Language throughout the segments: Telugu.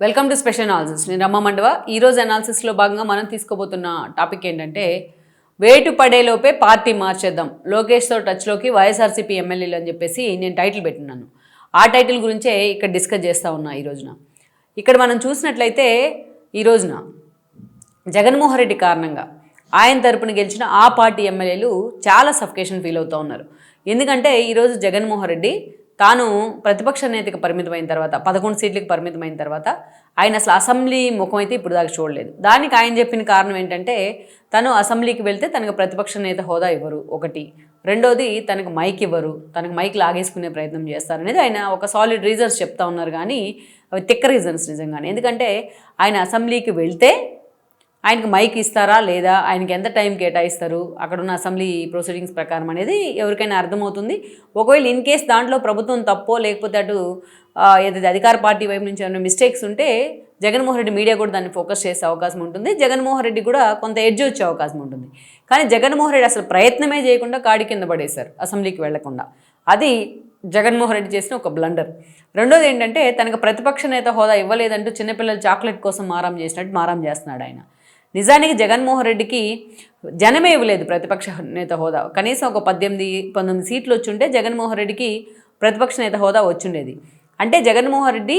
వెల్కమ్ టు స్పెషల్ అనాలిసిస్ నేను రమ్మ మండవ. ఈరోజు అనాలిసిస్లో భాగంగా మనం తీసుకోబోతున్న టాపిక్ ఏంటంటే వేటు పడేలోపే పార్టీ మార్చేద్దాం. లోకేష్తో టచ్లోకి వైఎస్ఆర్సీపీ ఎమ్మెల్యేలు అని చెప్పేసి నేను టైటిల్ పెట్టినాను ఆ టైటిల్ గురించే ఇక్కడ డిస్కస్ చేస్తూ ఉన్నా ఈ రోజున. ఇక్కడ మనం చూసినట్లయితే ఈ రోజున జగన్మోహన్ రెడ్డి కారణంగా ఆయన తరపున గెలిచిన ఆ పార్టీ ఎమ్మెల్యేలు చాలా సఫికేషన్ ఫీల్ అవుతూ ఉన్నారు. ఎందుకంటే ఈరోజు జగన్మోహన్ రెడ్డి తాను ప్రతిపక్ష నేతకి పరిమితమైన తర్వాత పదకొండు సీట్లకు పరిమితమైన తర్వాత ఆయన అసలు అసెంబ్లీ ముఖం అయితే ఇప్పుడు దాకా చూడలేదు. దానికి ఆయన చెప్పిన కారణం ఏంటంటే తను అసెంబ్లీకి వెళ్తే తనకు ప్రతిపక్ష నేత హోదా ఇవ్వరు ఒకటి. రెండోది తనకు మైక్ ఇవ్వరు తనకు మైక్ లాగేసుకునే ప్రయత్నం చేస్తారనేది ఆయన ఒక సాలిడ్ రీజన్స్ చెప్తా ఉన్నారు కానీ అవి తిక్క రీజన్స్ నిజంగానే. ఎందుకంటే ఆయన అసెంబ్లీకి వెళ్తే ఆయనకు మైక్ ఇస్తారా లేదా? ఆయనకి ఎంత టైం కేటాయిస్తారు? అక్కడ ఉన్న అసెంబ్లీ ప్రొసీడింగ్స్ ప్రకారం అనేది ఎవరికైనా అర్థమవుతుంది. ఒకవేళ ఇన్ కేస్ దాంట్లో ప్రభుత్వం తప్పో లేకపోతే అటు ఏదైతే అధికార పార్టీ వైపు నుంచి ఏమైనా మిస్టేక్స్ ఉంటే జగన్మోహన్ రెడ్డి మీడియా కూడా దాన్ని ఫోకస్ చేసే అవకాశం ఉంటుంది. జగన్మోహన్ రెడ్డి కూడా కొంత ఎడ్జ్ వచ్చే అవకాశం ఉంటుంది. కానీ జగన్మోహన్ రెడ్డి అసలు ప్రయత్నమే చేయకుండా కాడి కింద పడేశారు అసెంబ్లీకి వెళ్ళకుండా. అది జగన్మోహన్ రెడ్డి చేసిన ఒక బ్లండర్ రెండోది ఏంటంటే తనకు ప్రతిపక్ష నేత హోదా ఇవ్వలేదంటూ చిన్నపిల్లలు చాక్లెట్ కోసం మారం చేసినట్టు మారం చేస్తున్నాడు ఆయన. నిజానికి జగన్మోహన్ రెడ్డికి జనమే ఇవ్వలేదు ప్రతిపక్ష నేత హోదా. కనీసం ఒక పద్దెనిమిది పంతొమ్మిది సీట్లు వచ్చుంటే జగన్మోహన్ రెడ్డికి ప్రతిపక్ష నేత హోదా వచ్చుండేది. అంటే జగన్మోహన్ రెడ్డి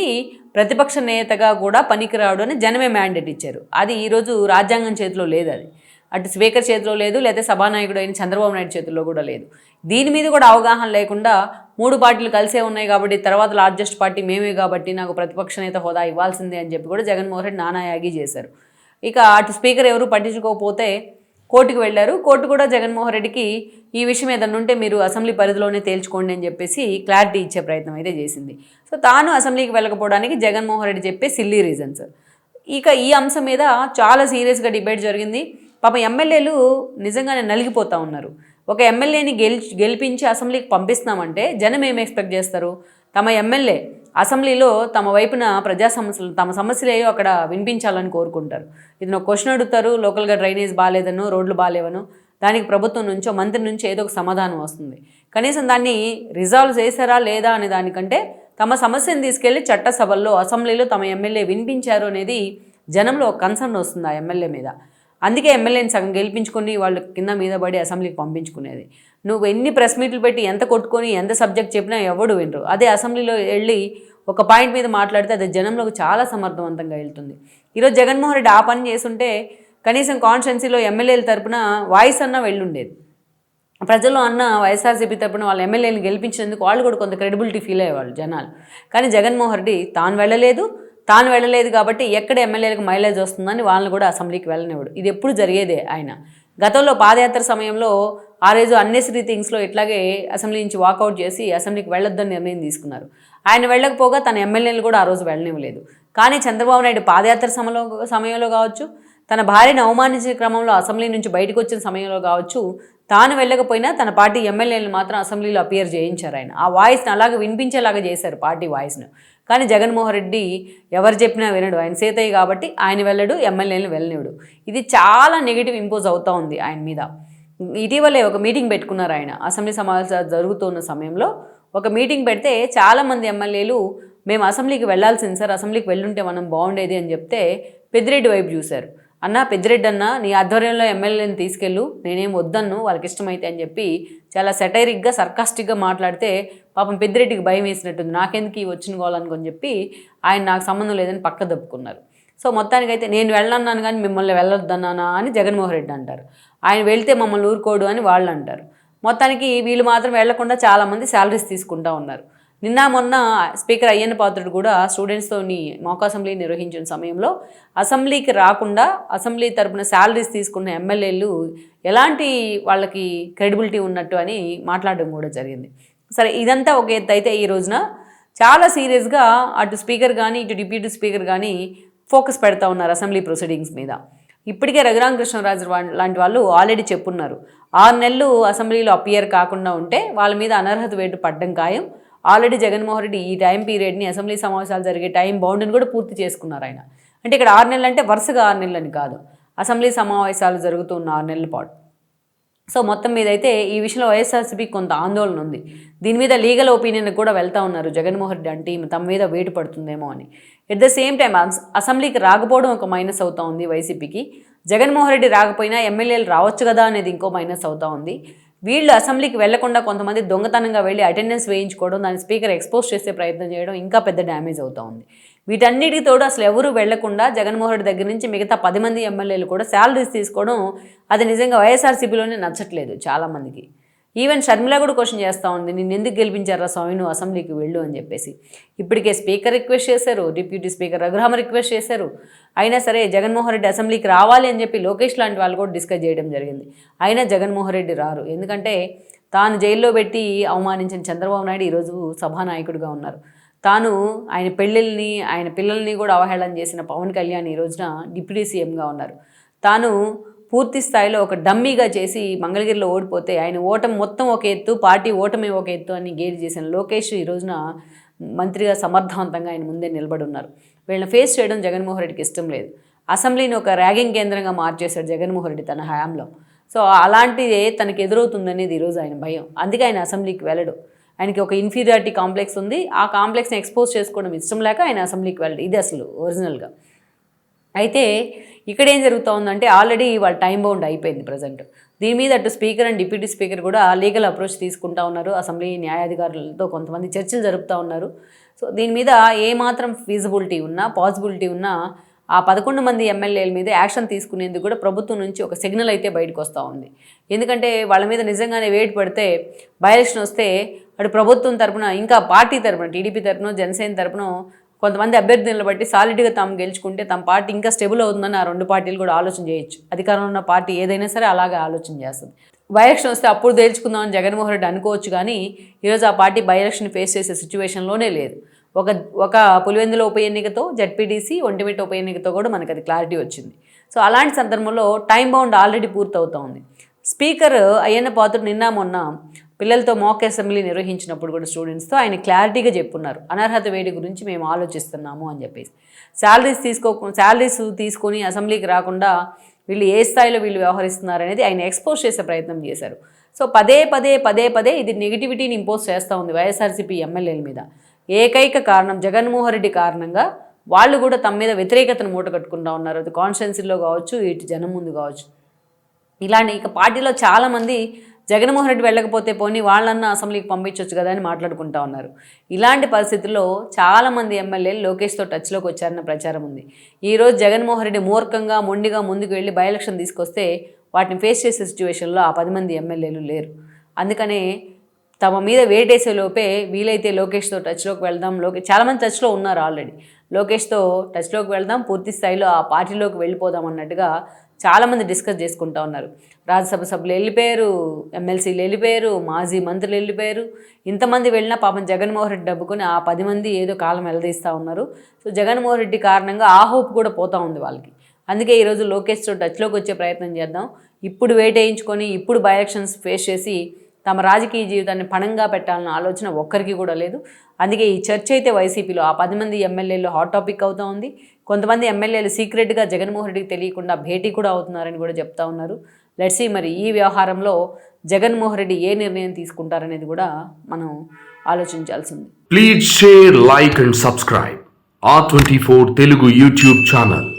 ప్రతిపక్ష నేతగా కూడా పనికిరాడు అని జనమే మ్యాండేట్ ఇచ్చారు. అది ఈరోజు రాజ్యాంగం చేతిలో లేదు అది. అటు స్పీకర్ చేతిలో లేదు లేదా సభానాయకుడు అయిన చంద్రబాబు నాయుడు చేతిలో కూడా లేదు. దీని మీద కూడా అవగాహన లేకుండా మూడు పార్టీలు కలిసే ఉన్నాయి కాబట్టి తర్వాత లార్జెస్ట్ పార్టీ మేమే కాబట్టి నాకు ప్రతిపక్ష నేత హోదా ఇవ్వాల్సిందే అని చెప్పి కూడా జగన్మోహన్ రెడ్డి నానాయాగి చేశారు. ఇక అటు స్పీకర్ ఎవరు పట్టించుకోకపోతే కోర్టుకు వెళ్ళారు. కోర్టు కూడా జగన్మోహన్ రెడ్డికి ఈ విషయం ఏదన్నా ఉంటే మీరు అసెంబ్లీ పరిధిలోనే తేల్చుకోండి అని చెప్పేసి క్లారిటీ ఇచ్చే ప్రయత్నం అయితే చేసింది. సో తాను అసెంబ్లీకి వెళ్ళకపోవడానికి జగన్మోహన్ రెడ్డి చెప్పే సిల్లీ రీజన్స్. ఇక ఈ అంశం మీద చాలా సీరియస్గా డిబేట్ జరిగింది. పాప ఎమ్మెల్యేలు నిజంగానే నలిగిపోతూ ఉన్నారు. ఒక ఎమ్మెల్యేని గెలి గెలిపించి అసెంబ్లీకి పంపిస్తామంటే జనం ఏం ఎక్స్పెక్ట్ చేస్తారు? తమ ఎమ్మెల్యే అసెంబ్లీలో తమ వైపున ప్రజా సమస్యలు తమ సమస్యలు అక్కడ వినిపించాలని కోరుకుంటారు. ఇది ఒక క్వశ్చన్ అడుగుతారు లోకల్గా డ్రైనేజ్ బాగాలేదనో రోడ్లు బాగాలేవనో దానికి ప్రభుత్వం నుంచో మంత్రి నుంచి ఏదో ఒక సమాధానం వస్తుంది. కనీసం దాన్ని రిజాల్వ్ చేశారా లేదా అనే దానికంటే తమ సమస్యను తీసుకెళ్ళి చట్టసభల్లో అసెంబ్లీలో తమ ఎమ్మెల్యే వినిపించారు అనేది జనంలో ఒక కన్సర్న్ వస్తుంది ఆ ఎమ్మెల్యే మీద. అందుకే ఎమ్మెల్యేని సగం గెలిపించుకొని వాళ్ళు కింద మీద పడి అసెంబ్లీకి పంపించుకునేది. నువ్వు ఎన్ని ప్రెస్ మీట్లు పెట్టి ఎంత కొట్టుకొని ఎంత సబ్జెక్ట్ చెప్పినా ఎవడు వినరు. అదే అసెంబ్లీలో వెళ్ళి ఒక పాయింట్ మీద మాట్లాడితే అది జనంలోకి చాలా సమర్థవంతంగా వెళ్తుంది. ఈరోజు జగన్మోహన్ రెడ్డి ఆ పని చేస్తుంటే కనీసం కాన్స్టిట్యున్సీలో ఎమ్మెల్యేల తరపున వాయిస్ అన్నా వెళ్ళుండేది. ప్రజలు అన్న వైఎస్ఆర్సీపీ తరపున వాళ్ళ ఎమ్మెల్యేని గెలిపించినందుకు వాళ్ళు కూడా కొంత క్రెడిబిలిటీ ఫీల్ అయ్యేవాళ్ళు జనాలు. కానీ జగన్మోహన్ రెడ్డి తాను వెళ్ళలేదు తాను వెళ్ళలేదు కాబట్టి ఎక్కడ ఎమ్మెల్యేలకు మైలేజ్ వస్తుందని వాళ్ళని కూడా అసెంబ్లీకి వెళ్ళనివ్వడు. ఇది ఎప్పుడు జరిగేదే ఆయన. గతంలో పాదయాత్ర సమయంలో ఆ రోజు అన్నెసరీ థింగ్స్లో ఇట్లాగే అసెంబ్లీ నుంచి వాకౌట్ చేసి అసెంబ్లీకి వెళ్ళొద్దని నిర్ణయం తీసుకున్నారు. ఆయన వెళ్ళకపోగా తన ఎమ్మెల్యేలు కూడా ఆ రోజు వెళ్ళనివ్వలేదు. కానీ చంద్రబాబు నాయుడు పాదయాత్ర సమయంలో సమయంలో కావచ్చు తన భార్యను అవమానించిన క్రమంలో అసెంబ్లీ నుంచి బయటకు వచ్చిన సమయంలో కావచ్చు తాను వెళ్ళకపోయినా తన పార్టీ ఎమ్మెల్యేలను మాత్రం అసెంబ్లీలో అపియర్ చేయించారు ఆయన. ఆ వాయిస్ని అలాగే వినిపించేలాగా చేశారు పార్టీ వాయిస్ను. కానీ జగన్మోహన్ రెడ్డి ఎవరు చెప్పినా వినడు. ఆయన సీతయ్య కాబట్టి ఆయన వెళ్ళడు ఎమ్మెల్యేలను వెళ్ళనివ్వడు. ఇది చాలా నెగిటివ్ ఇంపోజ్ అవుతూ ఉంది ఆయన మీద. ఇటీవలే ఒక మీటింగ్ పెట్టుకున్నారు ఆయన. అసెంబ్లీ సమావేశాలు జరుగుతున్న సమయంలో ఒక మీటింగ్ పెడితే చాలామంది ఎమ్మెల్యేలు మేము అసెంబ్లీకి వెళ్ళాల్సింది సార్ అసెంబ్లీకి వెళ్ళుంటే మనం బాగుండేది అని చెప్తే పెద్దిరెడ్డి వైపు చూశారు. అన్న పెద్దిరెడ్డి అన్న నీ ఆధ్వర్యంలో ఎమ్మెల్యేని తీసుకెళ్ళు నేనేం వద్దన్ను వాళ్ళకి ఇష్టమైతే అని చెప్పి చాలా సెటైరిక్గా సర్కాస్టిక్గా మాట్లాడితే పాపం పెద్దిరెడ్డికి భయం వేసినట్టుంది. నాకెందుకు ఈ వచ్చిన గోలనుకొని చెప్పి ఆయన నాకు సంబంధం లేదని పక్క దప్పుకున్నారు. సో మొత్తానికైతే నేను వెళ్ళన్నాను కానీ మిమ్మల్ని వెళ్ళొద్దన్నానా అని జగన్మోహన్ రెడ్డి అంటారు. ఆయన వెళ్తే మమ్మల్ని ఊరుకోడు అని వాళ్ళు అంటారు. మొత్తానికి వీళ్ళు మాత్రం వెళ్ళకుండా చాలామంది శాలరీస్ తీసుకుంటా ఉన్నారు. నిన్న మొన్న స్పీకర్ అయ్యన్న పాత్రుడు కూడా స్టూడెంట్స్తోని మాక్ అసెంబ్లీ నిర్వహించిన సమయంలో అసెంబ్లీకి రాకుండా అసెంబ్లీ తరపున శాలరీస్ తీసుకున్న ఎమ్మెల్యేలు ఎలాంటి వాళ్ళకి క్రెడిబిలిటీ ఉన్నట్టు అని మాట్లాడడం కూడా జరిగింది. సరే ఇదంతా ఒక ఎత్తు అయితే ఈ రోజున చాలా సీరియస్గా అటు స్పీకర్ కానీ ఇటు డిప్యూటీ స్పీకర్ కానీ ఫోకస్ పెడతా ఉన్నారు అసెంబ్లీ ప్రొసీడింగ్స్ మీద. ఇప్పటికే రఘురామ కృష్ణరాజు లాంటి వాళ్ళు ఆల్రెడీ చెప్పున్నారు. ఆరు నెలలు అసెంబ్లీలో అపియర్ కాకుండా ఉంటే వాళ్ళ మీద అనర్హత వేటు పడ్డం ఖాయం. ఆల్రెడీ జగన్మోహన్ రెడ్డి ఈ టైం పీరియడ్ని అసెంబ్లీ సమావేశాలు జరిగే టైం బౌండ్ని కూడా పూర్తి చేసుకున్నారు ఆయన. అంటే ఇక్కడ ఆరు నెలలు అంటే వరుసగా ఆరు నెలలని కాదు. అసెంబ్లీ సమావేశాలు జరుగుతున్న ఆరు నెలల పాటు. సో మొత్తం మీద అయితే ఈ విషయంలో వైఎస్ఆర్సీపీ కొంత ఆందోళన ఉంది. దీని మీద లీగల్ ఒపీనియన్ కూడా వెళ్తా ఉన్నారు జగన్మోహన్ రెడ్డి అంటే తమ మీద వేటు పడుతుందేమో అని. ఎట్ ద సేమ్ టైం అసెంబ్లీకి రాకపోవడం ఒక మైనస్ అవుతా ఉంది వైసీపీకి. జగన్మోహన్ రెడ్డి రాకపోయినా ఎమ్మెల్యేలు రావచ్చు కదా అనేది ఇంకో మైనస్ అవుతా ఉంది. వీళ్ళు అసెంబ్లీకి వెళ్ళకుండా కొంతమంది దొంగతనంగా వెళ్ళి అటెండెన్స్ వేయించుకోవడం దాని స్పీకర్ ఎక్స్పోజ్ చేసే ప్రయత్నం చేయడం ఇంకా పెద్ద డ్యామేజ్ అవుతూ ఉంది. వీటన్నిటికి తోడు అసలు ఎవరు వెళ్ళకుండా జగన్మోహన్ రెడ్డి దగ్గర నుంచి మిగతా పది మంది ఎమ్మెల్యేలు కూడా శాలరీస్ తీసుకోవడం అది నిజంగా వైఎస్ఆర్సీపీలోనే నచ్చట్లేదు చాలామందికి. ఈవెన్ షర్మిల కూడా క్వశ్చన్ చేస్తూ ఉంది నిన్ను ఎందుకు గెలిపించారా స్వామి? నువ్వు అసెంబ్లీకి వెళ్ళు అని చెప్పేసి. ఇప్పటికే స్పీకర్ రిక్వెస్ట్ చేశారు డిప్యూటీ స్పీకర్ రఘురామ రిక్వెస్ట్ చేశారు. అయినా సరే జగన్మోహన్ రెడ్డి అసెంబ్లీకి రావాలి అని చెప్పి లోకేష్ లాంటి వాళ్ళు కూడా డిస్కస్ చేయడం జరిగింది. అయినా జగన్మోహన్ రెడ్డి రారు. ఎందుకంటే తాను జైల్లో పెట్టి అవమానించిన చంద్రబాబు నాయుడు ఈరోజు సభానాయకుడిగా ఉన్నారు. తాను ఆయన పెళ్ళిళ్ళని ఆయన పిల్లల్ని కూడా అవహేళన చేసిన పవన్ కళ్యాణ్ ఈ రోజున డిప్యూటీ సీఎంగా ఉన్నారు. తాను పూర్తి స్థాయిలో ఒక డమ్మీగా చేసి మంగళగిరిలో ఓడిపోతే ఆయన ఓటమి మొత్తం ఒక ఎత్తు పార్టీ ఓటమి ఒక ఎత్తు అని గేలి చేసిన లోకేష్ ఈ రోజున మంత్రిగా సమర్థవంతంగా ఆయన ముందే నిలబడి ఉన్నారు వీళ్ళని ఫేస్ చేయడం జగన్మోహన్ రెడ్డికి ఇష్టం లేదు. అసెంబ్లీని ఒక ర్యాగింగ్ కేంద్రంగా మార్చేశాడు జగన్మోహన్ రెడ్డి తన హయాంలో. సో అలాంటిదే తనకు ఎదురవుతుందనేది ఈరోజు ఆయన భయం. అందుకే ఆయన అసెంబ్లీకి వెళ్ళడు. ఆయనకి ఒక ఇన్ఫీరియారిటీ కాంప్లెక్స్ ఉంది. ఆ కాంప్లెక్స్ని ఎక్స్పోజ్ చేసుకోవడం ఇష్టం లేక ఆయన అసెంబ్లీకి వెళ్ళడు. ఇది అసలు ఒరిజినల్గా అయితే ఇక్కడ ఏం జరుగుతూ ఉందంటే ఆల్రెడీ వాళ్ళ టైం బౌండ్ అయిపోయింది ప్రజెంట్. దీని మీద అటు స్పీకర్ అండ్ డిప్యూటీ స్పీకర్ కూడా లీగల్ అప్రోచ్ తీసుకుంటా ఉన్నారు. అసెంబ్లీ న్యాయాధికారులతో కొంతమంది చర్చలు జరుపుతూ ఉన్నారు. సో దీని మీద ఏమాత్రం ఫీజిబిలిటీ ఉన్నా పాసిబిలిటీ ఉన్నా ఆ పదకొండు మంది ఎమ్మెల్యేల మీద యాక్షన్ తీసుకునేందుకు కూడా ప్రభుత్వం నుంచి ఒక సిగ్నల్ అయితే బయటకు వస్తూ ఉంది. ఎందుకంటే వాళ్ళ మీద నిజంగానే వేటు పడితే బై ఎలక్షన్ వస్తే అటు ప్రభుత్వం తరపున ఇంకా పార్టీ తరపున టీడీపీ తరపున జనసేన తరపున కొంతమంది అభ్యర్థులను బట్టి సాలిడ్గా తాము గెలుచుకుంటే తమ పార్టీ ఇంకా స్టెబుల్ అవుతుందని ఆ రెండు పార్టీలు కూడా ఆలోచన చేయొచ్చు. అధికారంలో ఉన్న పార్టీ ఏదైనా సరే అలాగే ఆలోచన చేస్తుంది. బై ఎలక్షన్ వస్తే అప్పుడు తేల్చుకుందామని జగన్మోహన్ రెడ్డి అనుకోవచ్చు కానీ ఈరోజు ఆ పార్టీ బై ఎలక్షన్ ఫేస్ చేసే సిచ్యువేషన్లోనే లేదు. ఒక ఒక పులివెందుల ఉప ఎన్నికతో జడ్పీటీసీ ఒంటిమిట్ట ఉప ఎన్నికతో కూడా మనకు అది క్లారిటీ వచ్చింది. సో అలాంటి సందర్భంలో టైం బౌండ్ ఆల్రెడీ పూర్తవుతూ ఉంది స్పీకర్ అయ్యన్న పాత్రుడు నిన్న మొన్న పిల్లలతో మాక్ అసెంబ్లీ నిర్వహించినప్పుడు కూడా స్టూడెంట్స్తో ఆయన క్లారిటీగా చెప్పున్నారు. అనర్హత వేడి గురించి మేము ఆలోచిస్తున్నాము అని చెప్పేసి. శాలరీస్ తీసుకో శాలరీస్ తీసుకొని అసెంబ్లీకి రాకుండా వీళ్ళు ఏ స్థాయిలో వీళ్ళు వ్యవహరిస్తున్నారు అనేది ఆయన ఎక్స్పోజ్ చేసే ప్రయత్నం చేశారు. సో పదే పదే పదే పదే ఇది నెగిటివిటీని ఇంపోజ్ చేస్తూ ఉంది వైఎస్ఆర్సీపీ ఎమ్మెల్యేల మీద. ఏకైక కారణం జగన్మోహన్ రెడ్డి కారణంగా వాళ్ళు కూడా తమ మీద వ్యతిరేకతను మూట కట్టుకుంటా ఉన్నారు. అది కాన్స్టిట్యున్సీలో కావచ్చు ఇటు జనం ముందు కావచ్చు. ఇలాంటి ఇక పార్టీలో చాలామంది జగన్మోహన్ రెడ్డి వెళ్ళకపోతే పోనీ వాళ్ళన్న అసెంబ్లీకి పంపించవచ్చు కదా అని మాట్లాడుకుంటా ఉన్నారు. ఇలాంటి పరిస్థితుల్లో చాలామంది ఎమ్మెల్యేలు లోకేష్తో టచ్లోకి వచ్చారన్న ప్రచారం ఉంది. ఈరోజు జగన్మోహన్ రెడ్డి మూర్ఖంగా మొండిగా ముందుకు వెళ్ళి బై ఎలక్షన్ తీసుకొస్తే వాటిని ఫేస్ చేసే సిచ్యువేషన్లో ఆ పది మంది ఎమ్మెల్యేలు లేరు. అందుకనే తమ మీద వేటేసే లోపే వీలైతే లోకేష్తో టచ్లోకి వెళ్దాం. లోకే చాలామంది టచ్లో ఉన్నారు ఆల్రెడీ. లోకేష్తో టచ్లోకి వెళ్దాం పూర్తి స్థాయిలో ఆ పార్టీలోకి వెళ్ళిపోదాం అన్నట్టుగా చాలామంది డిస్కస్ చేసుకుంటా ఉన్నారు. రాజ్యసభ సభ్యులు వెళ్ళిపోయారు ఎమ్మెల్సీలు వెళ్ళిపోయారు మాజీ మంత్రులు వెళ్ళిపోయారు. ఇంతమంది వెళ్ళినా పాపం జగన్మోహన్ రెడ్డి డబ్బుకొని ఆ పది మంది ఏదో కాలం వెలదీస్తూ ఉన్నారు. సో జగన్మోహన్ రెడ్డి కారణంగా ఆ హోప్ కూడా పోతూ ఉంది వాళ్ళకి. అందుకే ఈరోజు లోకేష్తో టచ్లోకి వచ్చే ప్రయత్నం చేద్దాం. ఇప్పుడు వేటేయించుకొని ఇప్పుడు బై ఎలక్షన్స్ ఫేస్ చేసి తమ రాజకీయ జీవితాన్ని పణంగా పెట్టాలన్న ఆలోచన ఒక్కరికి కూడా లేదు. అందుకే ఈ చర్చ అయితే వైసీపీలో ఆ పది మంది ఎమ్మెల్యేలు హాట్ టాపిక్ అవుతూ ఉంది. కొంతమంది ఎమ్మెల్యేలు సీక్రెట్గా జగన్మోహన్ రెడ్డికి తెలియకుండా భేటీ కూడా అవుతున్నారని కూడా చెప్తా ఉన్నారు. లెట్సీ మరి ఈ వ్యవహారంలో జగన్మోహన్ రెడ్డి ఏ నిర్ణయం తీసుకుంటారనేది కూడా మనం ఆలోచించాల్సింది please share like and subscribe ఆ twenty four Telugu YouTube channel